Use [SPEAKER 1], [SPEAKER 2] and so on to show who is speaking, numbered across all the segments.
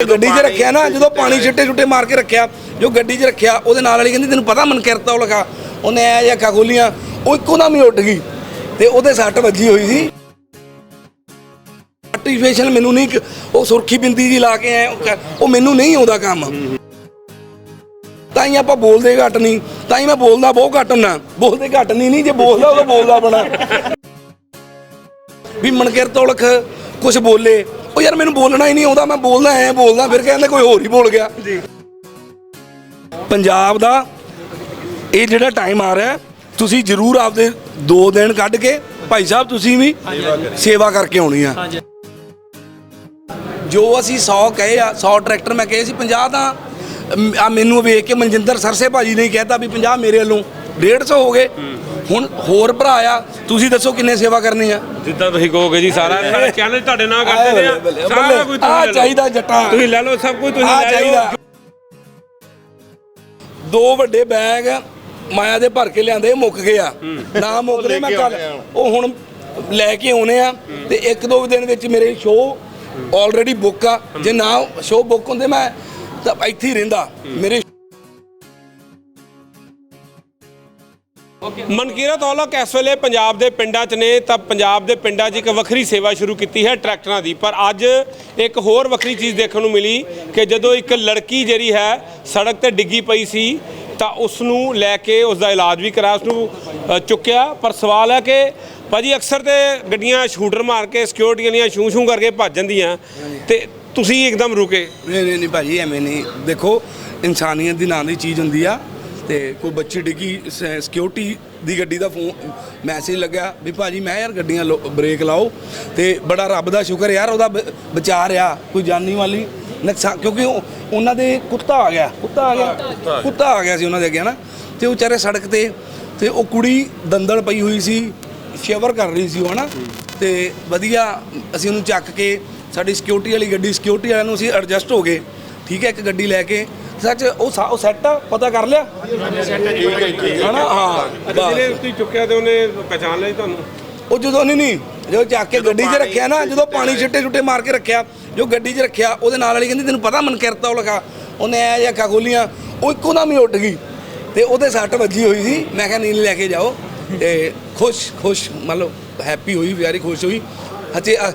[SPEAKER 1] ਗੱਡੀ 'ਚ ਰੱਖਿਆ ਨਾ ਜਦੋਂ ਪਾਣੀ ਛਿੱਟੇ ਛੁੱਟੇ ਮਾਰ ਕੇ ਰੱਖਿਆ ਜੋ ਗੱਡੀ 'ਚ ਰੱਖਿਆ ਉਹਦੇ ਨਾਲ ਵਾਲੀ ਕਹਿੰਦੀ ਤੈਨੂੰ ਪਤਾ ਮਨ ਕਰਤਾ ਉਹ ਲਗਾ। ਉਹਨੇ ਐ ਜਿਹਾ ਅੱਖਾਂ ਖੋਲੀਆਂ ਉਹ ਇੱਕੋ ਦਮ ਹੀ ਉੱਡ ਗਈ। ਤੇ ਉਹਦੇ ਸੱਟ ਵੱਜੀ ਹੋਈ ਸੀ। ਆਰਟੀਫੀਸ਼ੀਅਲ ਮੈਨੂੰ ਨਹੀਂ ਉਹ ਸੁਰਖੀ ਬਿੰਦੀ ਜੀ ਲਾ ਕੇ ਐ ਉਹ ਮੈਨੂੰ ਨਹੀਂ ਆਉਂਦਾ ਕੰਮ। ਤਾਂ ਹੀ ਆਪਾਂ ਬੋਲਦੇ ਘੱਟ ਨਹੀਂ ਤਾਂ ਹੀ ਮੈਂ ਬੋਲਦਾ ਬਹੁਤ ਘੱਟ ਹੁੰਨਾ। ਬੋਲਦੇ ਘੱਟ ਨਹੀਂ ਨਹੀਂ ਜੇ ਬੋਲਦਾ ਉਹ ਬੋਲਦਾ ਬਣਾ। ਵੀ ਮਨਕਿਰਤ ਔਲਖ ਕੁਝ ਬੋਲੇ। ਉਹ ਯਾਰ ਮੈਨੂੰ ਬੋਲਣਾ ਹੀ ਨਹੀਂ ਆਉਂਦਾ ਮੈਂ ਬੋਲਦਾ ਐ ਬੋਲਦਾ ਫਿਰ ਕਹਿੰਦੇ ਕੋਈ ਹੋਰ ਹੀ ਬੋਲ ਗਿਆ। ਜੀ। ਪੰਜਾਬ ਦਾ ਇਹ ਜਿਹੜਾ ਟਾਈਮ ਆ ਰਿਹਾ ਤੁਸੀਂ ਜਰੂਰ ਆਪਦੇ 2 ਦਿਨ ਕੱਢ ਕੇ ਭਾਈ ਸਾਹਿਬ ਤੁਸੀਂ ਵੀ ਸੇਵਾ ਕਰਕੇ ਆਉਣੀ ਆ। ਜੋ ਅਸੀਂ 100 ਕਹੇ ਆ 100 ਟਰੈਕਟਰ ਮੈਂ ਕਹੇ ਸੀ 50 ਤਾਂ ਆ ਮੈਨੂੰ ਵੇਖ ਕੇ ਮਨਜਿੰਦਰ ਸਰਸੇ ਭਾਜੀ ਨੇ ਕਹਿਤਾ ਵੀ 50 ਮੇਰੇ ਵੱਲੋਂ। 150 ਹੋ ਗਏ। ਹੁਣ ਹੋਰ ਭਰਾ ਆ ਤੁਸੀਂ ਦੱਸੋ ਕਿੰਨੇ ਸੇਵਾ ਕਰਨੀ ਆ?
[SPEAKER 2] ਜਿੱਦਾਂ ਤੁਸੀਂ ਕਹੋਗੇ ਜੀ ਸਾਰਾ ਸਾਰਾ ਚੈਲੰਜ ਤੁਹਾਡੇ ਨਾਲ ਕਰਦੇ ਨੇ
[SPEAKER 1] ਬੱਲੇ, ਬੱਲੇ,
[SPEAKER 2] ਸਾਰਾ ਕੁਝ ਤੁਸੀਂ ਲਓ।
[SPEAKER 1] ਚਾਹੀਦਾ ਜੱਟਾਂ।
[SPEAKER 2] ਤੁਸੀਂ ਲੈ ਲਓ ਸਭ ਕੁਝ ਤੁਸੀਂ
[SPEAKER 1] ਆ
[SPEAKER 2] ਲੈ
[SPEAKER 1] ਚਾਹੀਦਾ। ਦੋ ਵੱਡੇ ਬੈਗ ਮਾਇਆ ਦੇ ਭਰ ਕੇ ਲਿਆਂਦੇ ਮੁੱਕ ਗਏ ਆ। ਨਾ ਮੁੱਕਦੇ ਮੈਂ ਕੱਲ ਉਹ ਹੁਣ ਲੈ ਕੇ ਆਉਨੇ ਆ ਤੇ ਇੱਕ ਦੋ ਦਿਨ ਵਿੱਚ ਮੇਰੇ ਸ਼ੋਅ ਆਲਰੇਡੀ ਬੁੱਕ ਆ। ਜੇ ਨਾ ਸ਼ੋਅ ਬੁੱਕ ਹੁੰਦੇ ਮੈਂ ਤਾਂ ਇੱਥੇ ਹੀ ਰਹਿੰਦਾ। ਮੇਰੇ
[SPEAKER 2] ਮਨਕੀਰਤ ਔਲਖ ਇਸ ਵੇਲੇ ਪੰਜਾਬ ਦੇ ਪਿੰਡਾਂ 'ਚ ਨੇ? ਤਾਂ ਪੰਜਾਬ ਦੇ ਪਿੰਡਾਂ 'ਚ ਇੱਕ ਵੱਖਰੀ ਸੇਵਾ ਸ਼ੁਰੂ ਕੀਤੀ ਹੈ ਟਰੈਕਟਰਾਂ ਦੀ। ਪਰ ਅੱਜ ਇੱਕ ਹੋਰ ਵੱਖਰੀ ਚੀਜ਼ ਦੇਖਣ ਨੂੰ ਮਿਲੀ ਕਿ ਜਦੋਂ ਇੱਕ ਲੜਕੀ ਜਿਹੜੀ ਹੈ ਸੜਕ ਤੇ ਡਿੱਗੀ ਪਈ ਸੀ ਤਾਂ ਉਸ ਨੂੰ ਲੈ ਕੇ ਉਸ ਦਾ ਇਲਾਜ ਵੀ ਕਰਾਇਆ ਉਸ ਨੂੰ ਚੁੱਕਿਆ। ਪਰ ਸਵਾਲ ਹੈ ਕਿ ਭਾਜੀ ਅਕਸਰ ਤੇ ਗੱਡੀਆਂ ਸ਼ੂਟਰ ਮਾਰ ਕੇ ਸਿਕਿਉਰਿਟੀਆਂ ਦੀਆਂ ਛੂ ਛੂ ਕਰਕੇ ਭੱਜ ਜਾਂਦੀਆਂ ਤੇ ਤੁਸੀਂ ਇੱਕਦਮ ਰੁਕੇ?
[SPEAKER 1] ਨਹੀਂ ਨਹੀਂ ਨਹੀਂ ਭਾਜੀ ਐਵੇਂ ਨਹੀਂ। ਦੇਖੋ ਇਨਸਾਨੀਅਤ ਦੀ ਨਾਂ ਦੀ ਚੀਜ਼ ਹੁੰਦੀ ਆ। ਤੇ ਕੋਈ ਬੱਚੀ ਡਿੱਗੀ ਸਿਕਿਉਰਿਟੀ ਦੀ ਗੱਡੀ ਦਾ ਫੋਨ ਮੈਸੇਜ ਲੱਗਿਆ ਵੀ ਭਾਜੀ ਮੈਂ ਯਾਰ ਗੱਡੀਆਂ ਬ੍ਰੇਕ ਲਾਓ ਤੇ ਬੜਾ ਰੱਬ ਦਾ ਸ਼ੁਕਰ ਯਾਰ ਉਹਦਾ ਬਚਾ ਰਿਹਾ ਕੋਈ ਜਾਨੀ ਵਾਲੀ ਨੁਕਸਾਨ ਕਿਉਂਕਿ ਉਹ- ਉਹਨਾਂ ਦੇ ਕੁੱਤਾ ਆ ਗਿਆ ਕੁੱਤਾ ਆ ਗਿਆ ਕੁੱਤਾ ਆ ਗਿਆ। ਸੀ ਉਹਨਾਂ ਦੇ ਅੱਗੇ ਨਾ ਤੇ ਉਹ ਵਿਚਾਰੇ ਸੜਕ ਤੇ ਤੇ ਉਹ ਕੁੜੀ ਦੰਦਲ ਪਈ ਹੋਈ ਸੀ ਸ਼ੇਵਰ ਕਰ ਰਹੀ ਸੀ ਉਹ ਹਨਾ ਤੇ ਵਧੀਆ ਅਸੀਂ ਉਹਨੂੰ ਚੱਕ ਕੇ ਸਾਡੀ ਸਿਕਿਉਰਿਟੀ ਵਾਲੀ ਗੱਡੀ ਸਿਕਿਉਰਿਟੀ ਵਾਲਿਆਂ ਨੂੰ ਅਸੀਂ ਐਡਜਸਟ ਹੋ ਗਏ ਠੀਕ ਹੈ ਇੱਕ ਗੱਡੀ ਲੈ ਕੇ ਸੱਚ ਉਹ ਸਾ- ਉਹ ਸੈੱਟ ਆ ਪਤਾ ਕਰ ਲਿਆ? ਹਨਾ? ਹਾਂ ਬਸ।
[SPEAKER 2] ਜਿਹਨੇ ਤੁਸੀਂ ਚੁੱਕਿਆ ਤੇ ਉਹਨੇ ਪਛਾਣ ਲਿਆ ਜੀ ਤੁਹਾਨੂੰ?
[SPEAKER 1] ਉਹ ਜਦੋਂ ਨਹੀਂ ਨਹੀਂ ਜਦੋਂ ਚੱਕ ਕੇ ਗੱਡੀ 'ਚ ਰੱਖਿਆ ਨਾ ਜਦੋਂ ਪਾਣੀ ਛਿੱਟੇ ਛੁੱਟੇ ਮਾਰ ਕੇ ਰੱਖਿਆ ਜੋ ਗੱਡੀ 'ਚ ਰੱਖਿਆ ਉਹਦੇ ਨਾਲ ਵਾਲੀ ਕਹਿੰਦੀ ਤੈਨੂੰ ਪਤਾ ਮਨ ਕਰਤਾ ਉਹ ਲਗਾ ਉਹਨੇ ਐ ਜਿਹਾ ਅੱਖਾਂ ਖੋਲੀਆਂ ਉਹ ਇੱਕੋ ਦਮ ਹੀ ਉੱਡ ਗਈ। ਤੇ ਉਹਦੇ ਸੱਟ ਵੱਜੀ ਹੋਈ ਸੀ। ਮੈਂ ਕਿਹਾ ਨੀਲ ਲੈ ਕੇ ਜਾਓ। ਤੇ ਖੁਸ਼ ਖੁਸ਼ ਮਤਲਬ ਹੈਪੀ ਹੋਈ ਵਿਚਾਰੀ ਖੁਸ਼ ਹੋਈ। ਅ,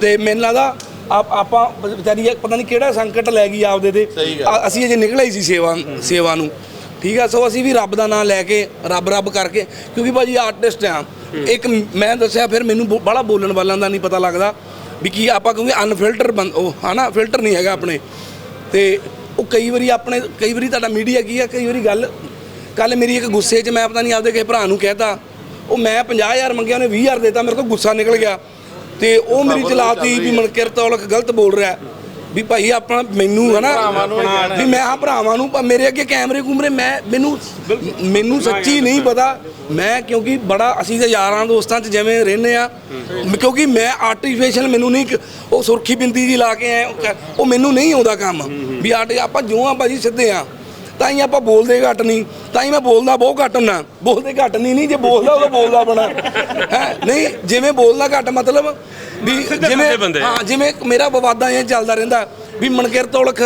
[SPEAKER 1] ਤੇ ਮੈਨੂੰ ਲੱਗਦਾ ਆਪ ਆਪਾਂ ਵਿਚਾਰੀ ਇਹ ਪਤਾ ਨਹੀਂ ਕਿਹੜਾ ਸੰਕਟ ਲੈ ਗਈ ਆਪਦੇ ਤੇ। ਅਸੀਂ ਅਜੇ ਨਿਕਲੇ ਹੀ ਸੀ ਸੇਵਾ ਸੇਵਾ ਨੂੰ। ਠੀਕ ਆ ਸੋ ਅਸੀਂ ਵੀ ਰੱਬ ਦਾ ਨਾਮ ਲੈ ਕੇ ਰੱਬ ਰੱਬ ਕਰਕੇ ਕਿਉਂਕਿ ਭਾਜੀ ਆਰਟਿਸਟ ਆ। ਇੱਕ ਮੈਂ ਦੱਸਿਆ ਫਿਰ ਮੈਨੂੰ ਬੜਾ ਬੋਲਣ ਵਾਲਾਂ ਦਾ ਨਹੀਂ ਪਤਾ ਲੱਗਦਾ ਵੀ ਕੀ ਆਪਾਂ ਕਿਉਂਕਿ ਅਨਫਿਲਟਰ ਉਹ ਹਨਾ ਫਿਲਟਰ ਨਹੀਂ ਹੈਗਾ ਆਪਣੇ। ਤੇ ਉਹ ਕਈ ਵਾਰੀ ਆਪਣੇ ਕਈ ਵਾਰੀ ਤੁਹਾਡਾ ਮੀਡੀਆ ਕੀ ਆ ਕਈ ਵਾਰੀ ਗੱਲ ਕੱਲ ਮੇਰੀ ਇੱਕ ਗੁੱਸੇ 'ਚ ਮੈਂ ਪਤਾ ਨਹੀਂ ਆਪਦੇ ਕਿਸੇ ਭਰਾ ਨੂੰ ਕਹਿਤਾ ਉਹ ਮੈਂ 50000 ਮੰਗਿਆ ਉਹਨੇ 20000 ਦੇਤਾ ਮੇਰੇ ਤੋਂ ਗੁੱਸਾ ਨਿਕਲ ਗਿਆ। ਤੇ ਉਹ ਮੇਰੀ ਚਲਾਤੀ ਵੀ ਮਨਕਿਰਤ ਔਲਖ ਗਲਤ ਬੋਲ ਰਿਹਾ। ਵੀ ਭਾਈ ਆਪਣਾ ਮੈਨੂੰ ਹਨਾ ਵੀ ਮੈਂ ਆ ਭਰਾਵਾਂ ਨੂੰ ਪਰ ਮੇਰੇ ਅੱਗੇ ਕੈਮਰੇ ਕੁਮਰੇ ਮੈਂ ਮੈਨੂੰ ਮੈਨੂੰ ਸੱਚੀ ਨਹੀਂ ਪਤਾ। ਮੈਂ ਕਿਉਂਕਿ ਬੜਾ ਅਸੀਂ ਤਾਂ ਯਾਰਾਂ ਦੋਸਤਾਂ 'ਚ ਜਿਵੇਂ ਰਹਿੰਦੇ ਆ। ਕਿਉਂਕਿ ਮੈਂ ਆਰਟੀਫੀਸ਼ੀਅਲ ਮੈਨੂੰ ਨਹੀਂ ਉਹ ਸੁਰਖੀ ਬਿੰਦੀ ਜੀ ਲਾ ਕੇ ਐ ਉਹ ਮੈਨੂੰ ਨਹੀਂ ਆਉਂਦਾ ਕੰਮ। ਵੀ ਆਰਟ ਆਪਾਂ ਜੋ ਆ ਭਾਜੀ ਸਿੱਧੇ ਆ। ਤਾਂ ਹੀ ਆਪਾਂ ਬੋਲਦੇ ਘੱਟ ਨਹੀਂ ਤਾਂ ਹੀ ਮੈਂ ਬੋਲਦਾ ਬਹੁਤ ਘੱਟ ਹੁੰਨਾ ਬੋਲਦੇ ਘੱਟ ਨਹੀਂ ਨਹੀਂ ਜੇ ਬੋਲਦਾ ਉਹ ਬੋਲਦਾ ਬਣਾ ਹੈ ਨਹੀਂ ਜਿਵੇਂ ਬੋਲਦਾ ਘੱਟ ਮਤਲਬ ਵੀ ਜਿਵੇਂ। ਹਾਂ ਜਿਵੇਂ ਮੇਰਾ ਵਿਵਾਦਾਂ ਇਹ ਚੱਲਦਾ ਰਹਿੰਦਾ ਵੀ ਮਨਕਿਰਤ ਔਲਖ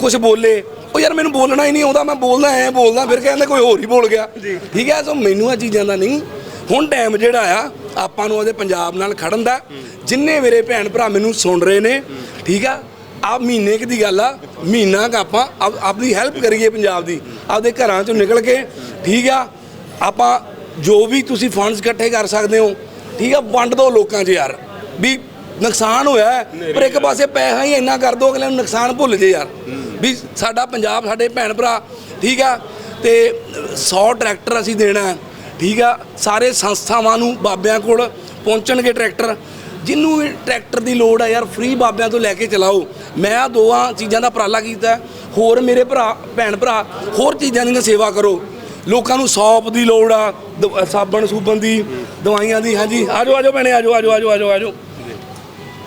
[SPEAKER 1] ਕੁਝ ਬੋਲੇ। ਉਹ ਯਾਰ ਮੈਨੂੰ ਬੋਲਣਾ ਹੀ ਨਹੀਂ ਆਉਂਦਾ ਮੈਂ ਬੋਲਦਾ ਐ ਬੋਲਦਾ ਫਿਰ ਕਹਿੰਦੇ ਕੋਈ ਹੋਰ ਹੀ ਬੋਲ ਗਿਆ। ਠੀਕ ਹੈ ਸੋ ਮੈਨੂੰ ਇਹ ਚੀਜ਼ਾਂ ਦਾ ਨਹੀਂ। ਹੁਣ ਟਾਈਮ ਜਿਹੜਾ ਆ ਆਪਾਂ ਨੂੰ ਉਹਦੇ ਪੰਜਾਬ ਨਾਲ ਖੜਨ ਦਾ। ਜਿੰਨੇ ਮੇਰੇ ਭੈਣ ਭਰਾ ਮੈਨੂੰ ਸੁਣ ਰਹੇ ਨੇ ਠੀਕ ਆ ਆ ਮਹੀਨੇ ਕੁ ਦੀ ਗੱਲ ਆ ਮਹੀਨਾ ਕ ਆਪਾਂ ਆਪ- ਆਪਣੀ ਹੈਲਪ ਕਰੀਏ ਪੰਜਾਬ ਦੀ। ਆਪਦੇ ਘਰਾਂ ਚੋਂ ਨਿਕਲ ਕੇ ਠੀਕ ਆ? ਆਪਾਂ ਜੋ ਵੀ ਤੁਸੀਂ ਫੰਡਸ ਇਕੱਠੇ ਕਰ ਸਕਦੇ ਹੋ ਠੀਕ ਆ? ਵੰਡ ਦਿਓ ਲੋਕਾਂ 'ਚ ਯਾਰ। ਵੀ ਨੁਕਸਾਨ ਹੋਇਆ ਹੈ, ਪਰ ਇੱਕ ਪਾਸੇ ਪੈਸਾ ਹੀ ਇੰਨਾ ਕਰ ਦੋ ਅਗਲੇ ਨੂੰ ਨੁਕਸਾਨ ਭੁੱਲ ਜੇ ਯਾਰ। ਵੀ ਸਾਡਾ ਪੰਜਾਬ ਸਾਡੇ ਭੈਣ ਭਰਾ ਠੀਕ ਆ? ਤੇ 100 ਟਰੈਕਟਰ ਅਸੀਂ ਦੇਣਾ ਹੈ, ਠੀਕ ਆ? ਸਾਰੇ ਸੰਸਥਾਵਾਂ ਨੂੰ ਬਾਬਿਆਂ ਕੋਲ ਪਹੁੰਚਣਗੇ ਟਰੈਕਟਰ। ਜਿੰਨੂੰ ਵੀ ਟਰੈਕਟਰ ਦੀ ਲੋੜ ਹੈ ਯਾਰ ਫ੍ਰੀ ਬਾਬਿਆਂ ਤੋਂ ਲੈ ਕੇ ਚਲਾਓ। ਮੈਂ ਆ ਦੋਆਂ ਚੀਜ਼ਾਂ ਦਾ ਉਪਰਾਲਾ ਕੀਤਾ। ਹੋਰ ਮੇਰੇ ਭਰਾ ਭੈਣ ਭਰਾ ਹੋਰ ਚੀਜ਼ਾਂ ਦੀ ਸੇਵਾ ਕਰੋ। ਲੋਕਾਂ ਨੂੰ ਸੌਪ ਦੀ ਲੋੜ ਆ ਸਾਬਣ ਸੂਬਣ ਦੀ ਦਵਾਈਆਂ ਦੀ। ਹਾਂਜੀ ਆਜੋ ਆਜੋ ਭੈਣੇ ਆਜੋ ਆਜੋ ਆਜੋ ਆਜੋ ਆਜੋ।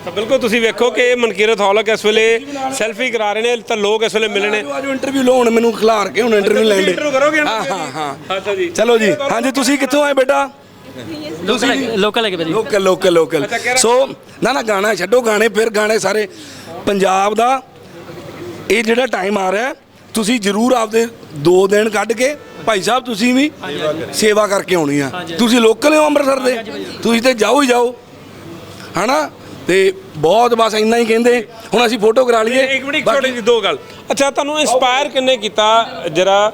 [SPEAKER 2] ਤਾਂ ਬਿਲਕੁਲ ਤੁਸੀਂ ਵੇਖੋ ਕਿ ਇਹ ਮਨਕੀਰਤ ਔਲਖ ਇਸ ਵੇਲੇ ਸੈਲਫੀ ਕਰਾ ਰਹੇ ਨੇ ਤਾਂ ਲੋਕ ਇਸ ਵੇਲੇ ਮਿਲੇ ਨੇ।
[SPEAKER 1] ਆਜੋ ਇੰਟਰਵਿਊ ਲਓ ਹੁਣ ਮੈਨੂੰ ਖਿਲਾਰ ਕੇ ਹੁਣ ਇੰਟਰਵਿਊ ਲੈਣ ਦੇ। ਹਾਂ ਹਾਂ ਹਾਂ।
[SPEAKER 2] ਅੱਛਾ ਜੀ।
[SPEAKER 1] ਚਲੋ ਜੀ ਹਾਂਜੀ ਤੁਸੀਂ ਕਿੱਥੋਂ ਆਏ ਬੇਟਾ?
[SPEAKER 3] ਲੋਕਲ ਲੋਕਲ ਹੈ ਕਿ ਭਾਜੀ।
[SPEAKER 1] Local local local. ਸੋ ਨਾ ਨਾ ਗਾਣਾ ਛੱਡੋ ਗਾਣੇ ਫਿਰ ਗਾਣੇ ਸਾਰੇ। ਪੰਜਾਬ ਦਾ ਇਹ ਜਿਹੜਾ ਟਾਈਮ ਆ ਰਿਹਾ ਤੁਸੀਂ ਜ਼ਰੂਰ ਆਪਦੇ 2 ਦਿਨ ਕੱਢ ਕੇ ਭਾਈ ਸਾਹਿਬ ਤੁਸੀਂ ਵੀ ਸੇਵਾ ਕਰਕੇ ਆਉਣੀ ਆ। ਤੁਸੀਂ ਲੋਕਲ ਹੋ ਅੰਮ੍ਰਿਤਸਰ ਦੇ? ਤੁਸੀਂ ਤੇ ਜਾਓ ਹੀ ਜਾਓ। ਹਨਾ? ਤੇ ਬਹੁਤ ਬਸ ਇੰਨਾ ਹੀ ਕਹਿੰਦੇ। ਹੁਣ ਅਸੀਂ ਫੋਟੋ ਕਰਾ ਲਈਏ।
[SPEAKER 2] ਇੱਕ ਮਿੰਟ ਛੋਟੀ ਜਿਹੀ ਦੋ ਗੱਲ। ਅੱਛਾ ਤੁਹਾਨੂੰ ਇਨਸਪਾਇਰ ਕਿੰਨੇ ਕੀਤਾ? ਜਰਾ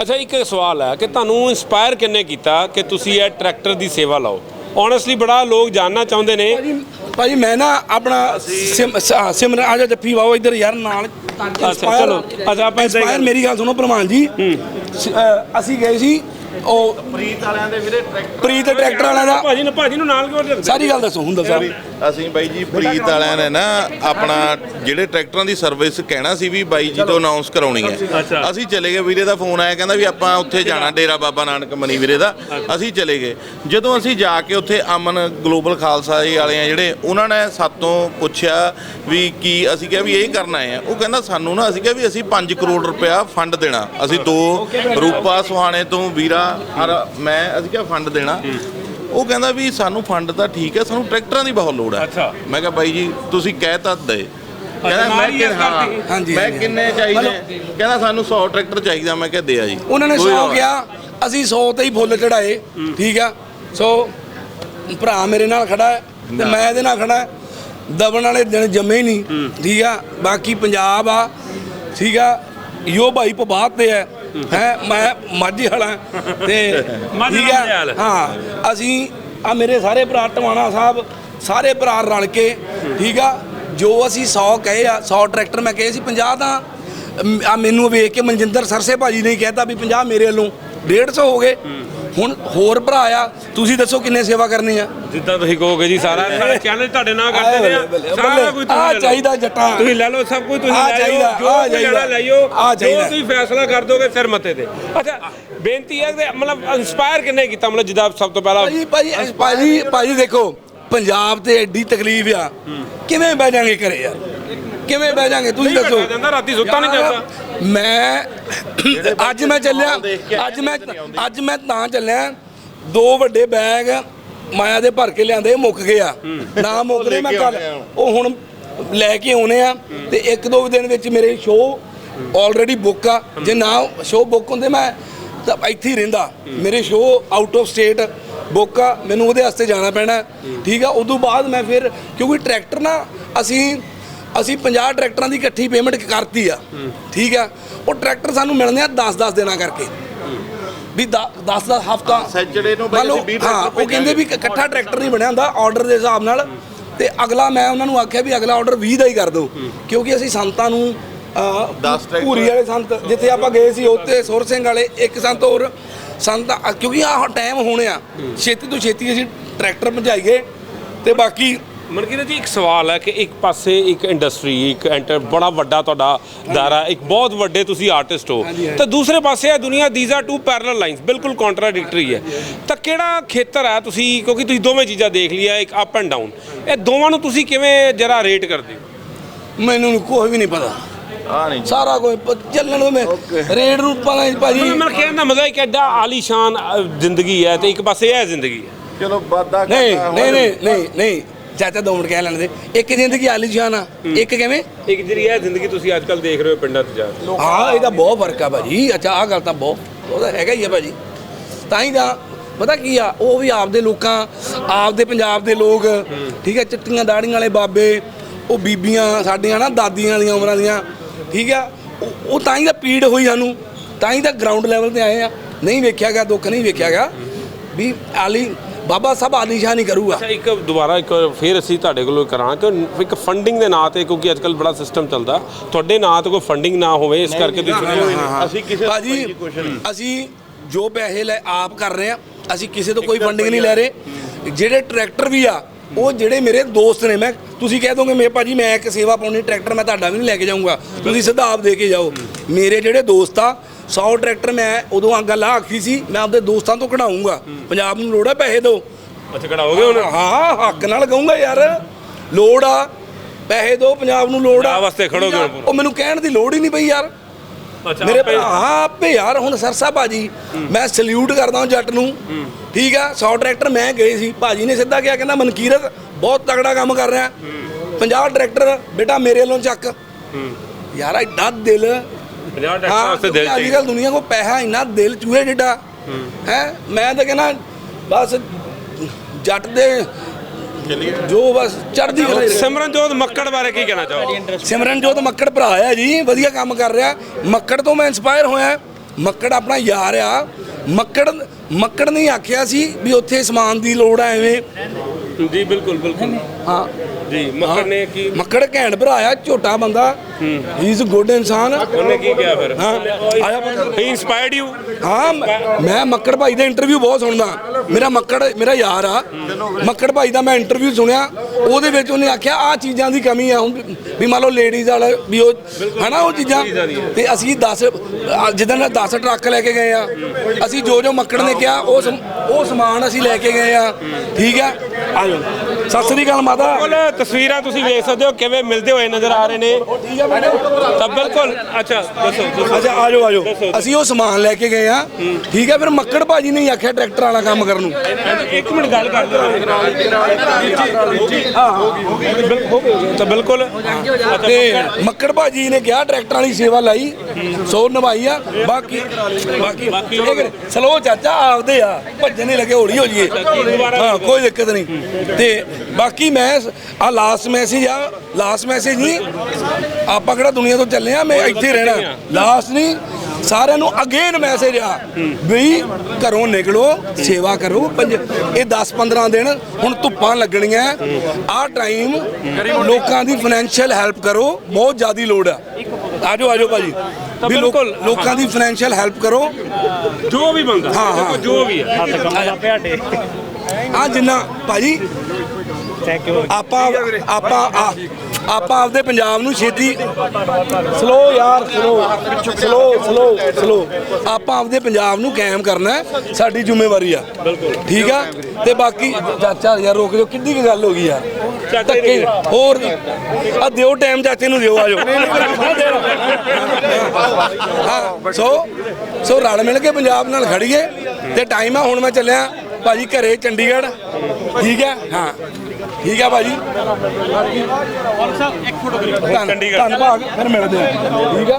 [SPEAKER 2] ਅੱਛਾ ਇੱਕ ਸਵਾਲ ਹੈ ਕਿ ਤੁਹਾਨੂੰ ਇਨਸਪਾਇਰ ਕਿੰਨੇ ਕੀਤਾ ਕਿ ਤੁਸੀਂ ਇਹ ਟਰੈਕਟਰ ਦੀ ਸੇਵਾ ਲਾਓ? ਓਨੈਸਟਲੀ ਬੜਾ ਲੋਕ ਜਾਨਣਾ ਚਾਹੁੰਦੇ ਨੇ।
[SPEAKER 1] ਭਾਜੀ ਮੈਂ ਨਾ ਆਪਣਾ ਸਿਮ ਸ- ਸਿਮਰਨ ਆ ਜਾ ਜੱਫੀ ਵਾਓ ਇੱਧਰ ਯਾਰ ਨਾਲ
[SPEAKER 2] ਅੱਛਾ ਚਲੋ। ਅੱਛਾ ਆਪਾਂ
[SPEAKER 1] ਮੇਰੀ ਗੱਲ ਸੁਣੋ ਪ੍ਰਮਾਨ ਜੀ। ਅਸੀਂ ਗਏ ਸੀ ਉਹ
[SPEAKER 4] ਪ੍ਰੀਤ ਵਾਲਿਆਂ ਦੇ ਵੀਰੇ ਟਰੈਕਟਰ
[SPEAKER 1] ਪ੍ਰੀਤ ਟਰੈਕਟਰ ਵਾਲਿਆਂ ਦਾ
[SPEAKER 2] ਭਾਜੀ ਨੂੰ ਭਾਜੀ ਨੂੰ ਨਾਲ ਕਿਉਂ ਰੱਖਦੇ?
[SPEAKER 1] ਸਾਰੀ ਗੱਲ ਦੱਸੋ ਹੁੰਦਾ ਸਾਹਿਬ
[SPEAKER 4] ਅਸੀਂ ਬਾਈ ਜੀ ਪ੍ਰੀਤ ਵਾਲਿਆਂ ਨੇ ਨਾ ਆਪਣਾ ਜਿਹੜੇ ਟਰੈਕਟਰਾਂ ਦੀ ਸਰਵਿਸ ਕਹਿਣਾ ਸੀ ਵੀ ਬਾਈ ਜੀ ਤੋਂ ਅਨਾਉਂਸ ਕਰਾਉਣੀ ਹੈ। ਅਸੀਂ ਚਲੇ ਗਏ ਵੀਰੇ ਦਾ ਫੋਨ ਆਇਆ ਕਹਿੰਦਾ ਵੀ ਆਪਾਂ ਉੱਥੇ ਜਾਣਾ ਡੇਰਾ ਬਾਬਾ ਨਾਨਕ ਮਨੀ ਵੀਰੇ ਦਾ। ਅਸੀਂ ਚਲੇ ਗਏ। ਜਦੋਂ ਅਸੀਂ ਜਾ ਕੇ ਉੱਥੇ ਅਮਨ ਗਲੋਬਲ ਖਾਲਸਾ ਜੀ ਵਾਲੇ ਆ ਜਿਹੜੇ ਉਹਨਾਂ ਨੇ ਸਾਤੋਂ ਪੁੱਛਿਆ ਵੀ ਕੀ ਅਸੀਂ ਕਿਹਾ ਵੀ ਇਹ ਕਰਨਾ ਹੈ ਉਹ ਕਹਿੰਦਾ ਸਾਨੂੰ ਨਾ ਅਸੀਂ ਕਿਹਾ ਵੀ ਅਸੀਂ 5 ਕਰੋੜ ਰੁਪਇਆ ਫੰਡ ਦੇਣਾ। ਅਸੀਂ ਦੋ ਰੂਪਾ ਸੁਹਾਣੇ ਤੋਂ ਵੀਰਾ ਹਰ ਮੈਂ ਅਸੀਂ ਕਿਹਾ ਫੰਡ ਦੇਣਾ। ਉਹ ਕਹਿੰਦਾ ਵੀ ਸਾਨੂੰ ਫੰਡ ਤਾਂ ਠੀਕ ਹੈ ਸਾਨੂੰ ਟਰੈਕਟਰਾਂ ਦੀ ਬਹੁਤ ਲੋੜ ਹੈ।
[SPEAKER 2] ਅੱਛਾ।
[SPEAKER 4] ਮੈਂ ਕਿਹਾ ਬਾਈ ਜੀ ਤੁਸੀਂ ਕਹਿ ਤਾਂ ਦੇ। ਕਹਿੰਦਾ ਮੈਂ
[SPEAKER 2] ਨਾਲ ਹੀ ਇਸ
[SPEAKER 4] ਕਿ- ਹਾਂ
[SPEAKER 2] ਕਰਤੀ।
[SPEAKER 1] ਹਾਂਜੀ,
[SPEAKER 4] ਮੈਂ
[SPEAKER 1] ਹਾਂਜੀ।
[SPEAKER 4] ਕਿੰਨੇ ਚਾਹੀਦੇ ਕਹਿੰਦਾ ਸਾਨੂੰ 100 ਟਰੈਕਟਰ ਚਾਹੀਦਾ ਮੈਂ ਕਿਹਾ ਦੇ ਆ ਜੀ।
[SPEAKER 1] ਉਹਨਾਂ ਨੇ
[SPEAKER 4] ਕੋਈ
[SPEAKER 1] 100
[SPEAKER 4] ਰੌਲਾ
[SPEAKER 1] ਕਿਹਾ ਅਸੀਂ 100 ਤੇ ਹੀ ਫੁੱਲ ਚੜਾਏ ਠੀਕ ਆ। ਸੋ ਭਰਾ ਮੇਰੇ ਨਾਲ ਖੜਾ ਹੈ ਤੇ ਮੈਂ ਇਹਦੇ ਨਾਲ ਖੜਾ ਹੈ। ਦਬਣ ਵਾਲੇ ਦਿਨ ਜੰਮੇ ਹੀ ਨਹੀਂ ਠੀਕ ਆ। ਬਾਕੀ ਪੰਜਾਬ ਆ ਠੀਕ ਆ। ਯੋ ਭਾਈ ਪਬਾਤ ਤੇ ਹੈ। ਹੈ ਮੈਂ ਮਾਝੀ ਵਾਲਾ ਤੇ
[SPEAKER 2] ਮਾਝੀ
[SPEAKER 1] ਠੀਕ
[SPEAKER 2] ਵਾਲਾ।
[SPEAKER 1] ਹਾਂ ਅਸੀਂ ਆ ਮੇਰੇ ਸਾਰੇ ਭਰਾ ਟਵਾਣਾ ਸਾਹਿਬ ਸਾਰੇ ਭਰਾ ਰਲ ਕੇ ਠੀਕ ਆ। ਜੋ ਅਸੀਂ 100 ਕਹੇ ਆ 100 ਟਰੈਕਟਰ ਮੈਂ ਕਹੇ ਸੀ 50 ਤਾਂ ਆ ਮੈਨੂੰ ਵੇਖ ਕੇ ਮਨਜਿੰਦਰ ਸਰਸੇ ਭਾਜੀ ਨੇ ਕਹਿਤਾ ਵੀ 50 ਮੇਰੇ ਵੱਲੋਂ 150 ਹੋ ਗਏ। ਹੁਣ ਹੋਰ ਭਰਾ ਆ ਤੁਸੀਂ ਦੱਸੋ ਕਿੰਨੇ ਸੇਵਾ ਕਰਨੀ ਆ
[SPEAKER 2] ਜਿੱਦਾਂ ਤੁਸੀਂ ਕਹੋਗੇ ਜੀ ਸਾਰਾ ਚੈਨਲ ਤੁਹਾਡੇ ਨਾਲ ਕਰ ਦਿੰਦੇ ਆ ਸਾਰਾ। ਕੁਝ ਤੁਸੀਂ ਲਓ।
[SPEAKER 1] ਚਾਹੀਦਾ ਜੱਟਾਂ।
[SPEAKER 2] ਤੁਸੀਂ ਲੈ ਲਓ ਸਭ ਕੁਝ ਤੁਸੀਂ ਲੈ ਲਓ
[SPEAKER 1] ਚਾਹੀਦਾ,
[SPEAKER 2] ਜੋ ਕੋਈ ਲੈਣਾ। ਲਈਓ ਜੋ। ਤੁਸੀਂ ਫੈਸਲਾ ਕਰ ਦੋਗੇ ਸਿਰ ਮੱਥੇ ਤੇ ਅੱਛਾ ਬੇਨਤੀ ਹੈ ਕਿ ਮਤਲਬ ਇਨਸਪਾਇਰ ਕਿੰਨੇ ਕੀਤਾ ਮਤਲਬ ਜਿੱਦਾਂ ਸਭ ਤੋਂ ਪਹਿਲਾਂ
[SPEAKER 1] ਭਾਜੀ ਭਾਜੀ ਭਾਜੀ ਭਾਜੀ ਦੇਖੋ ਪੰਜਾਬ ਤੇ ਐਡੀ ਤਕਲੀਫ ਆ ਕਿਵੇਂ ਬਹਿ ਜਾਾਂਗੇ ਘਰੇ ਯਾਰ ਕਿਵੇਂ ਬਹਿ ਜਾਾਂਗੇ ਤੁਸੀਂ ਦੱਸੋ
[SPEAKER 2] ਰਾਤੀ ਸੁੱਤਾ ਨਹੀਂ ਜਾਂਦਾ।
[SPEAKER 1] ਮੈਂ ਅੱਜ ਮੈਂ ਚੱਲਿਆ ਅੱਜ ਮੈਂ ਅੱਜ ਮੈਂ ਤਾਂ ਚੱਲਿਆ ਦੋ ਵੱਡੇ ਬੈਗ ਮਾਇਆ ਦੇ ਭਰ ਕੇ ਲਿਆਂਦੇ ਮੁੱਕ ਗਏ ਆ ਨਾ ਮੁੱਕ ਰਹੇ ਮੈਂ ਕੱਲ ਉਹ ਹੁਣ ਲੈ ਕੇ ਆਉਨੇ ਆ ਤੇ ਇੱਕ ਦੋ ਦਿਨ ਵਿੱਚ ਮੇਰੇ ਸ਼ੋਅ ਆਲਰੇਡੀ ਬੁੱਕ ਆ। ਜੇ ਨਾ ਸ਼ੋਅ ਬੁੱਕ ਹੁੰਦੇ ਮੈਂ ਤਾਂ ਇੱਥੇ ਹੀ ਰਹਿੰਦਾ। ਮੇਰੇ show out of state book ਆ। ਮੈਨੂੰ ਉਹਦੇ ਵਾਸਤੇ ਜਾਣਾ ਪੈਣਾ। ਠੀਕ ਆ ਉਦੋਂ ਬਾਅਦ ਮੈਂ ਫਿਰ ਕਿਉਂਕਿ ਟਰੈਕਟਰ ਨਾ ਅਸੀਂ ਅਸੀਂ 50 ਟਰੈਕਟਰਾਂ ਦੀ ਇਕੱਠੀ ਪੇਮੈਂਟ ਕਰਤੀ ਆ। ਠੀਕ ਆ? ਉਹ ਟਰੈਕਟਰ ਸਾਨੂੰ ਮਿਲਣੇ ਆ 10-10 ਦਿਨਾਂ ਕਰਕੇ। ਵੀ 10 ਦਾ ਹਫਤਾ
[SPEAKER 4] Saturday ਨੂੰ
[SPEAKER 1] ਲਓ
[SPEAKER 4] ਅਸੀਂ 20
[SPEAKER 1] ਹਾਂ
[SPEAKER 4] ਟਰੈਕਟਰ
[SPEAKER 1] ਉਹ ਕਹਿੰਦੇ ਵੀ ਇਕੱਠਾ ਟਰੈਕਟਰ ਨਹੀਂ ਬਣਿਆ ਹੁੰਦਾ ਆਰਡਰ ਦੇ ਹਿਸਾਬ ਨਾਲ। ਤੇ ਅਗਲਾ ਮੈਂ ਉਹਨਾਂ ਨੂੰ ਆਖਿਆ ਵੀ ਅਗਲਾ ਆਰਡਰ 20 ਦਾ ਹੀ ਕਰ ਦਿਓ। ਕਿਉਂਕਿ ਅਸੀਂ ਸੰਤਾਂ ਨੂੰ ਅਹ,
[SPEAKER 4] ਦਸ ਟਰੈਕਟਰ-
[SPEAKER 1] ਭੂਰੀ ਵਾਲੇ ਸੰਤ ਜਿੱਥੇ ਆਪਾਂ ਗਏ ਸੀ ਉੱਥੇ ਸੁਰ ਸਿੰਘ ਵਾਲੇ ਇੱਕ ਸੰਤ ਹੋਰ ਸੰਤ ਕਿਉਂਕਿ ਆਹ ਟਾਈਮ ਹੋਣੇ ਆ। ਛੇਤੀ ਤੋਂ ਛੇਤੀ ਅਸੀਂ ਟਰੈਕਟਰ ਪਹੁੰਚਾਈਏ ਤੇ ਬਾਕੀ
[SPEAKER 2] ਮਨਕੀਰਤ ਜੀ ਇੱਕ ਸਵਾਲ ਹੈ ਕਿ ਇੱਕ ਪਾਸੇ ਇੱਕ ਇੰਡਸਟਰੀ ਇੱਕ ਐਂਟਰ ਬੜਾ ਵੱਡਾ ਤੁਹਾਡਾ ਦਾਰਾ ਇੱਕ ਬਹੁਤ ਵੱਡੇ ਤੁਸੀਂ ਆਰਟਿਸਟ ਹੋ। ਤਾਂ ਦੂਸਰੇ ਪਾਸੇ ਹੈ ਦੁਨੀਆ these are two parallel lines ਬਿਲਕੁਲ ਕੰਟਰਾਡਿਕਟਰੀ ਹੈ। ਤਾਂ ਕਿਹੜਾ ਖੇਤਰ ਹੈ ਤੁਸੀਂ ਕਿਉਂਕਿ ਤੁਸੀਂ ਦੋਵੇਂ ਚੀਜ਼ਾਂ ਦੇਖ ਲਿਆ ਇੱਕ ਅਪ ਐਂਡ ਡਾਊਨ ਇਹ ਦੋਵਾਂ ਨੂੰ ਤੁਸੀਂ ਕਿਵੇਂ ਜਰਾ ਰੇਟ ਕਰਦੇ ਹੋ?
[SPEAKER 1] ਮੈਨੂੰ ਕੋਈ ਵੀ ਨਹੀਂ ਪਤਾ।
[SPEAKER 4] ਆ ਨਹੀਂ
[SPEAKER 1] ਸਾਰਾ ਕੋਈ ਚੱਲਣ ਨੂੰ ਮੈਂ। ਰੇਡ ਨੂੰ ਪਤਾ ਨਹੀਂ ਭਾਜੀ।
[SPEAKER 2] ਮੈਂ ਕਹਿਣ ਦਾ ਮਜ਼ਾ ਇੱਕ ਐਡਾ ਆਲੀਸ਼ਾਨ ਜ਼ਿੰਦਗੀ ਹੈ ਤੇ ਇੱਕ ਪਾਸੇ ਇਹ ਜ਼ਿੰਦਗੀ ਹੈ।
[SPEAKER 4] ਚਲੋ ਵਾਦਾ
[SPEAKER 1] ਨਹੀਂ ਨਹੀਂ ਨਹੀਂ ਨਹੀਂ। ਚਾਚਾ ਦੋ ਮਿੰਟ ਕਹਿ ਲੈਣ ਦੇ। ਇੱਕ ਜ਼ਿੰਦਗੀ ਆਲੀਸ਼ਾਨ ਆ। ਇੱਕ ਕਿਵੇਂ?
[SPEAKER 2] ਇੱਕ ਜਿਹੜੀ ਇਹ ਜ਼ਿੰਦਗੀ ਤੁਸੀਂ ਅੱਜ ਕੱਲ ਦੇਖ ਰਹੇ ਹੋ ਪਿੰਡਾਂ 'ਚ ਜਾ ਕੇ।
[SPEAKER 1] ਹਾਂ ਇਹਦਾ ਬਹੁਤ ਫ਼ਰਕ ਆ ਭਾਜੀ। ਅੱਛਾ ਆਹ ਗੱਲ ਤਾਂ ਬਹੁਤ ਉਹਦਾ ਹੈਗਾ ਹੀ ਆ ਭਾਜੀ। ਤਾਂ ਹੀ ਤਾਂ ਪਤਾ ਕੀ ਆ ਉਹ ਵੀ ਆਪਦੇ ਲੋਕਾਂ ਆਪਦੇ ਪੰਜਾਬ ਦੇ ਲੋਕ ਠੀਕ ਹੈ ਚਿੱਟੀਆਂ ਦਾੜੀਆਂ ਵਾਲੇ ਬਾਬੇ ਉਹ ਬੀਬੀਆਂ ਸਾਡੀਆਂ ਨਾ ਦਾਦੀਆਂ ਦੀਆਂ ਉਮਰਾਂ ਦੀਆਂ ਠੀਕ ਆ ਉਹ- ਉਹ ਤਾਂ ਹੀ ਤਾਂ ਪੀੜ ਹੋਈ ਸਾਨੂੰ। ਤਾਂ ਹੀ ਤਾਂ ਗਰਾਊਂਡ ਲੈਵਲ ਤੇ ਆਏ ਆ। ਨਹੀਂ ਵੇਖਿਆ ਗਿਆ ਦੁੱਖ ਨਹੀਂ ਵੇਖਿਆ ਗਿਆ। ਵੀ ਆਲੀ ਬਾਬਾ ਸਭ ਆਲੀਸ਼ਾਨ ਹੀ ਕਰੂਗਾ।
[SPEAKER 2] ਅੱਛਾ ਇੱਕ ਦੁਬਾਰਾ ਇੱਕ ਫੇਰ ਅਸੀਂ ਤੁਹਾਡੇ ਕੋਲੋਂ ਕਰਾਂ ਕਿ ਇੱਕ ਫੰਡਿੰਗ ਦੇ ਨਾਂ ਤੇ ਕਿਉਂਕਿ ਅੱਜਕੱਲ ਬੜਾ ਸਿਸਟਮ ਚੱਲਦਾ। ਤੁਹਾਡੇ ਨਾਂ ਤੇ ਕੋਈ ਫੰਡਿੰਗ ਨਾ ਹੋਵੇ ਇਸ ਕਰਕੇ ਤੁਸੀਂ
[SPEAKER 4] ਅਸੀਂ ਕਿਸੇ
[SPEAKER 1] ਭਾਜੀ
[SPEAKER 4] ਨਹੀਂ।
[SPEAKER 1] ਅਸੀਂ ਜੋ ਪੈਸੇ ਲੈ ਆਪ ਕਰ ਰਹੇ ਆ ਅਸੀਂ ਕਿਸੇ ਤੋਂ ਕੋਈ ਫੰਡਿੰਗ ਨਹੀਂ ਲੈ ਰਹੇ। ਜਿਹੜੇ ਟਰੈਕਟਰ ਵੀ ਆ ਉਹ ਜਿਹੜੇ ਮੇਰੇ ਦੋਸਤ ਨੇ ਮੈਂ ਤੁਸੀਂ ਕਹਿ ਦੋਗੇ ਮੇਰੇ ਭਾਜੀ ਮੈਂ ਇੱਕ ਸੇਵਾ ਪਾਉਣੀ ਟਰੈਕਟਰ ਮੈਂ ਤੁਹਾਡਾ ਵੀ ਨਹੀਂ ਲੈ ਕੇ ਜਾਊਂਗਾ। ਤੁਸੀਂ ਸਿੱਧਾ ਆਪ ਦੇ ਕੇ ਜਾਓ। ਮੇਰੇ ਜਿਹੜੇ ਦੋਸਤ ਆ 100 ਟਰੈਕਟਰ ਮੈਂ ਉਦੋਂ ਆ ਗੱਲ ਆਖੀ ਸੀ ਮੈਂ ਆਪਦੇ ਦੋਸਤਾਂ ਤੋਂ ਕਢਾਊਂਗਾ। ਪੰਜਾਬ ਨੂੰ ਲੋੜ ਆ ਪੈਸੇ ਦਿਓ
[SPEAKER 2] ਅੱਛਾ ਕਢਾਓਗੇ ਹੁਣ?
[SPEAKER 1] ਹਾਂ ਹੱਕ ਨਾਲ ਕਹੂੰਗਾ ਯਾਰ। ਲੋੜ ਆ ਪੈਸੇ ਦਿਓ ਪੰਜਾਬ ਨੂੰ ਲੋੜ ਆ।
[SPEAKER 2] ਵਾਸਤੇ ਖੜੋਗੇ।
[SPEAKER 1] ਉਹ ਮੈਨੂੰ ਕਹਿਣ ਦੀ ਲੋੜ ਹੀ ਨਹੀਂ ਪਈ ਯਾਰ। ਮੇਰੇ ਭਰਾ ਹਾਂ ਆਪੇ ਯਾਰ ਹੁਣ ਸਰਸਾ ਭਾਜੀ ਮੈਂ ਸਲੂਟ ਕਰਦਾ ਹਾਂ ਜੱਟ ਨੂੰ। ਠੀਕ ਆ 100 ਟਰੈਕਟਰ ਮੈਂ ਗਏ ਸੀ। ਭਾਜੀ ਨੇ ਸਿੱਧਾ ਕਿਹਾ ਕਹਿੰਦਾ ਮਨਕੀਰਤ ਬਹੁਤ ਤਗੜਾ ਕੰਮ ਕਰ ਰਿਹਾ। 50 ਟਰੈਕਟਰ ਬੇਟਾ ਮੇਰੇ ਵੱਲੋਂ ਚੱਕ। ਯਾਰ ਐਡਾ ਦਿਲ
[SPEAKER 2] 50 ਟਰੈਕਟਰ
[SPEAKER 1] ਹਾਂ
[SPEAKER 2] ਵਾਸਤੇ ਦਿਲ
[SPEAKER 1] ਅੱਜ
[SPEAKER 2] ਚਾਹੀਦਾ।
[SPEAKER 1] ਕੱਲ ਦੁਨੀਆ ਕੋ ਪੈਸਾ ਇੰਨਾ ਦਿਲ ਚੂਹੇ ਜਿੱਡਾ ਹੈ। ਮੈਂ ਤਾਂ ਕਹਿੰਦਾ ਬਸ ਜੱਟ ਦੇ ਜੋ ਬਸ ਚੜਦੀ ਕਲਾ ਹੀ ਰਹੇ।
[SPEAKER 2] ਸਿਮਰਨਜੋਤ ਮੱਕੜ ਬਾਰੇ ਕੀ ਕਹਿਣਾ ਚਾਹੋਗੇ?
[SPEAKER 1] ਸਿਮਰਨਜੋਤ ਮੱਕੜ ਭਰਾ ਆ ਜੀ ਵਧੀਆ ਕੰਮ ਕਰ ਰਿਹਾ। ਮੱਕੜ ਤੋਂ ਮੈਂ ਇਨਸਪਾਇਰ ਹੋਇਆ। ਮੱਕੜ ਆਪਣਾ ਯਾਰ ਆ। ਮੱਕੜ ਮੱਕੜ ਨਹੀਂ ਆਖਿਆ ਸੀ ਵੀ ਉੱਥੇ ਸਮਾਨ ਦੀ ਲੋੜ ਆ ਐਵੇਂ।
[SPEAKER 2] ਜੀ ਬਿਲਕੁਲ ਬਿਲਕੁਲ।
[SPEAKER 1] ਹਾਂ।
[SPEAKER 2] ਜੀ ਮੱਕੜ ਨੇ ਕੀ
[SPEAKER 1] ਮੱਕੜ ਘੈਂਟ ਭਰਾ ਆ ਝੋਟਾ ਬੰਦਾ। ਹੀ। ਇਜ਼ ਗੁੱਡ ਇਨਸਾਨ।
[SPEAKER 2] ਉਹਨੇ ਕੀ ਕਿਹਾ ਫਿਰ?
[SPEAKER 1] ਹਾਂ। ਆਇਆ
[SPEAKER 2] ਹੀ ਇਨਸਪਾਇਰਡ ਯੂ
[SPEAKER 1] ਹਾਂ ਮੈਂ- ਮੱਕੜ ਭਾਈ ਦਾ ਇੰਟਰਵਿਊ ਬਹੁਤ ਸੁਣਦਾ। ਮੇਰਾ ਮੱਕੜ ਮੇਰਾ ਯਾਰ ਆ। ਮੱਕੜ ਭਾਈ ਦਾ ਮੈਂ ਇੰਟਰਵਿਊ ਸੁਣਿਆ। ਉਹਦੇ ਵਿੱਚ ਉਹਨੇ ਆਖਿਆ ਆ ਚੀਜ਼ਾਂ ਦੀ ਕਮੀ ਆ। ਹੁਣ ਵੀ ਮੰਨ ਲਓ ਲੇਡੀਜ਼ ਵਾਲਾ ਵੀ ਉਹ ਹਨਾ ਉਹ ਚੀਜ਼ਾਂ? ਤੇ ਅਸੀਂ 10 ਜਿੱਦਾਂ 10 ਟਰੱਕ ਲੈ ਕੇ ਗਏ ਆ ਅਸੀਂ ਜੋ ਜੋ ਮੱਕੜ ਨੇ ਕਿਹਾ ਉਹ ਉਹ ਸਮਾਨ ਅਸੀਂ ਲੈ ਕੇ ਗਏ ਆ। ਠੀਕ ਆ? ਆ ਜਾਓ ਸਤਿ ਸ੍ਰੀ ਅਕਾਲ ਮਾਤਾ।
[SPEAKER 2] ਕੋਲ ਤਸਵੀਰਾਂ ਤੁਸੀਂ ਵੇਖ ਸਕਦੇ ਹੋ ਕਿਵੇਂ ਮਿਲਦੇ ਹੋਏ ਨਜ਼ਰ ਆ ਰਹੇ ਨੇ।
[SPEAKER 1] ਠੀਕ ਆ ਬੇਟੇ
[SPEAKER 2] ਤਾਂ ਬਿਲਕੁਲ ਅੱਛਾ ਦੱਸੋ ਦੱਸੋ।
[SPEAKER 1] ਅੱਛਾ ਆ ਜਾਓ ਆ ਜਾਓ। ਅਸੀਂ ਉਹ ਸਮਾਨ ਲੈ ਕੇ ਗਏ ਆ। ਠੀਕ ਆ ਫਿਰ ਮੱਕੜ ਭਾਜੀ ਨੇ ਹੀ ਆਖਿਆ ਟਰੈਕਟਰ ਵਾਲਾ ਕੰਮ ਕਰਨ ਨੂੰ।
[SPEAKER 2] ਇੱਕ ਮਿੰਟ ਗੱਲ ਕਰ ਲਓ ਤਾਂ ਬਿਲਕੁਲ
[SPEAKER 1] ਤੇ ਮੱਕੜ ਭਾਜੀ ਨੇ ਕਿਹਾ ਟਰੈਕਟਰਾਂ ਵਾਲੀ ਸੇਵਾ ਲਾਈ ਸੋ ਨਿਭਾਈ ਆ। ਬਾਕੀ ਬਾਕੀ ਸਲੋ ਚਾਚਾ ਆਪਦੇ ਆ। ਭੱਜਣ ਨਹੀਂ ਲੱਗੇ ਹੌਲੀ ਹੋ ਜੀਏ ਹਾਂ ਕੋਈ ਦਿੱਕਤ ਨਹੀਂ। ਤੇ ਬਾਕੀ ਮੈਂ ਆ ਲਾਸਟ ਮੈਸੇਜ ਆ ਲਾਸਟ ਮੈਸੇਜ ਨਹੀਂ ਆਪਾਂ ਕਿਹੜਾ ਦੁਨੀਆ ਤੋਂ ਚੱਲੇ ਆ ਮੈਂ ਇੱਥੇ ਰਹਿਣਾ। ਲਾਸਟ ਨਹੀਂ ਸਾਰਿਆਂ ਨੂੰ ਅਗੇਨ ਮੈਸੇਜ ਆ ਵੀ ਘਰੋਂ ਨਿਕਲੋ ਸੇਵਾ ਕਰੋ। ਪੰਜ ਇਹ 10 15 ਦਿਨ ਹੁਣ ਧੁੱਪਾਂ ਲੱਗਣੀਆਂ। ਆ ਟਾਈਮ ਲੋਕਾਂ ਦੀ ਫਾਈਨੈਂਸ਼ੀਅਲ ਹੈਲਪ ਕਰੋ ਬਹੁਤ ਜ਼ਿਆਦੀ ਲੋੜ ਆ। ਆਜੋ ਆਜੋ ਭਾਜੀ। ਵੀ ਲੋਕ-
[SPEAKER 2] ਬਿਲਕੁਲ।
[SPEAKER 1] ਲੋਕਾਂ ਦੀ ਫਾਈਨੈਂਸ਼ੀਅਲ ਹੈਲਪ ਕਰੋ।
[SPEAKER 2] ਜੋ ਵੀ ਬੰਦਾ
[SPEAKER 1] ਹਾਂ, ਹਾਂ।
[SPEAKER 2] ਦੇਖੋ ਜੋ ਵੀ ਹੈ।
[SPEAKER 1] ਆ ਜਿੰਨਾ ਭਾਜੀ ਆਪਾਂ ਆਪਾਂ ਆ- ਆਪਾਂ ਆਪਦੇ ਪੰਜਾਬ ਨੂੰ ਛੇਤੀ ਸਲੋ ਯਾਰ ਸਲੋ ਸਲੋ ਸਲੋ ਸਲੋ ਆਪਾਂ ਆਪਦੇ ਪੰਜਾਬ ਨੂੰ ਕਾਇਮ ਕਰਨਾ ਹੈ, ਸਾਡੀ ਜ਼ਿੰਮੇਵਾਰੀ ਆ। ਠੀਕ ਆ? ਤੇ ਬਾਕੀ ਚਾਚਾ ਯਾਰ ਰੋਕ ਦਿਓ ਕਿੰਨੀ ਕੀ ਗੱਲ ਹੋ ਗਈ ਯਾਰ।
[SPEAKER 2] ਚਾਚਾ ਜੀ
[SPEAKER 1] ਹੋਰ ਆ ਦਿਓ ਟਾਈਮ ਚਾਚੇ ਨੂੰ ਦਿਓ ਆਜੋ ਹਾਂ ਸੋ ਸੋ ਰਲ ਮਿਲ ਕੇ ਪੰਜਾਬ ਨਾਲ ਖੜੀਏ ਤੇ ਟਾਈਮ ਆ ਹੁਣ ਮੈਂ ਚੱਲਿਆ ਭਾਜੀ ਘਰੇ ਚੰਡੀਗੜ੍ਹ। ਠੀਕ ਹੈ? ਹਾਂ। ਠੀਕ ਹੈ ਭਾਜੀ। ਚੰਡੀਗੜ੍ਹ। ਧੰਨਵਾਦ ਫਿਰ ਮਿਲਦੇ ਹਾਂ। ਠੀਕ ਆ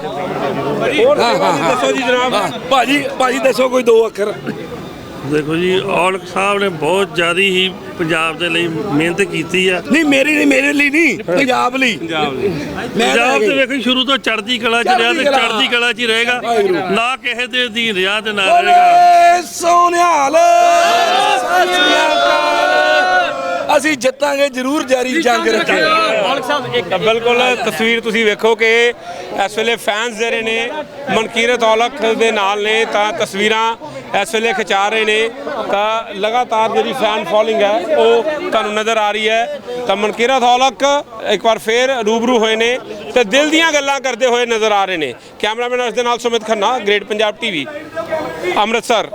[SPEAKER 2] ਹੋਰ
[SPEAKER 1] ਹਾਂ, ਹਾਂ।
[SPEAKER 2] ਦੱਸੋ ਜੀ ਜਨਾਬ।
[SPEAKER 1] ਭਾਜੀ ਭਾਜੀ ਦੱਸੋ ਕੋਈ ਦੋ ਅੱਖਰ।
[SPEAKER 5] ਦੇਖੋ ਜੀ ਔਲਖ ਸਾਹਿਬ ਨੇ ਬਹੁਤ ਜ਼ਿਆਦਾ ਹੀ ਪੰਜਾਬ ਦੇ ਲਈ ਮਿਹਨਤ ਕੀਤੀ ਆ।
[SPEAKER 1] ਨਹੀਂ ਮੇਰੀ ਨਹੀਂ ਮੇਰੇ ਲਈ ਨਹੀਂ ਪੰਜਾਬ ਲਈ।
[SPEAKER 2] ਪੰਜਾਬ
[SPEAKER 5] ਤੇ ਵੇਖੋ ਸ਼ੁਰੂ ਤੋਂ ਚੜ੍ਹਦੀ ਕਲਾ 'ਚ ਰਿਹਾ ਤੇ
[SPEAKER 1] ਚੜ੍ਹਦੀ ਕਲਾ।
[SPEAKER 5] 'ਚ ਹੀ ਰਹੇਗਾ। ਨਾ ਕਿਸੇ ਦੇ ਅਧੀਨ ਰਿਹਾ ਤੇ ਨਾ ਰਹੇਗਾ।
[SPEAKER 1] ਸੋਨਿਹਾਲ ਅਸੀਂ ਜਿੱਤਾਂਗੇ ਜ਼ਰੂਰ ਜਾਰੀ ਜੰਗ ਰੱਖੇ
[SPEAKER 3] ਮਾਲਕ ਸਾਹਿਬ ਇੱਕ
[SPEAKER 2] ਬਿਲਕੁਲ ਤਸਵੀਰ ਤੁਸੀਂ ਵੇਖੋ ਕਿ ਇਸ ਵੇਲੇ ਫੈਨਸ ਜਿਹੜੇ ਨੇ ਮਨਕੀਰਤ ਔਲਖ ਦੇ ਨਾਲ ਨੇ ਤਾਂ ਤਸਵੀਰਾਂ ਇਸ ਵੇਲੇ ਖਿਚਾ ਰਹੇ ਨੇ, ਤਾਂ ਲਗਾਤਾਰ ਜਿਹੜੀ ਫੈਨ ਫੋਲੋਇੰਗ ਹੈ, ਉਹ ਤੁਹਾਨੂੰ ਨਜ਼ਰ ਆ ਰਹੀ ਹੈ। ਤਾਂ ਮਨਕੀਰਾ ਔਲਖ ਇੱਕ ਵਾਰ ਫੇਰ ਰੂਬਰੂ ਹੋਏ ਨੇ ਤੇ ਦਿਲ ਦੀਆਂ ਗੱਲਾਂ ਕਰਦੇ ਹੋਏ ਨਜ਼ਰ ਆ ਰਹੇ ਨੇ। ਕੈਮਰਾਮੈਨ ਉਸ ਦੇ ਨਾਲ ਸੁਮਿਤ ਖੰਨਾ ਗ੍ਰੇਟ ਪੰਜਾਬ ਟੀਵੀ ਅੰਮ੍ਰਿਤਸਰ।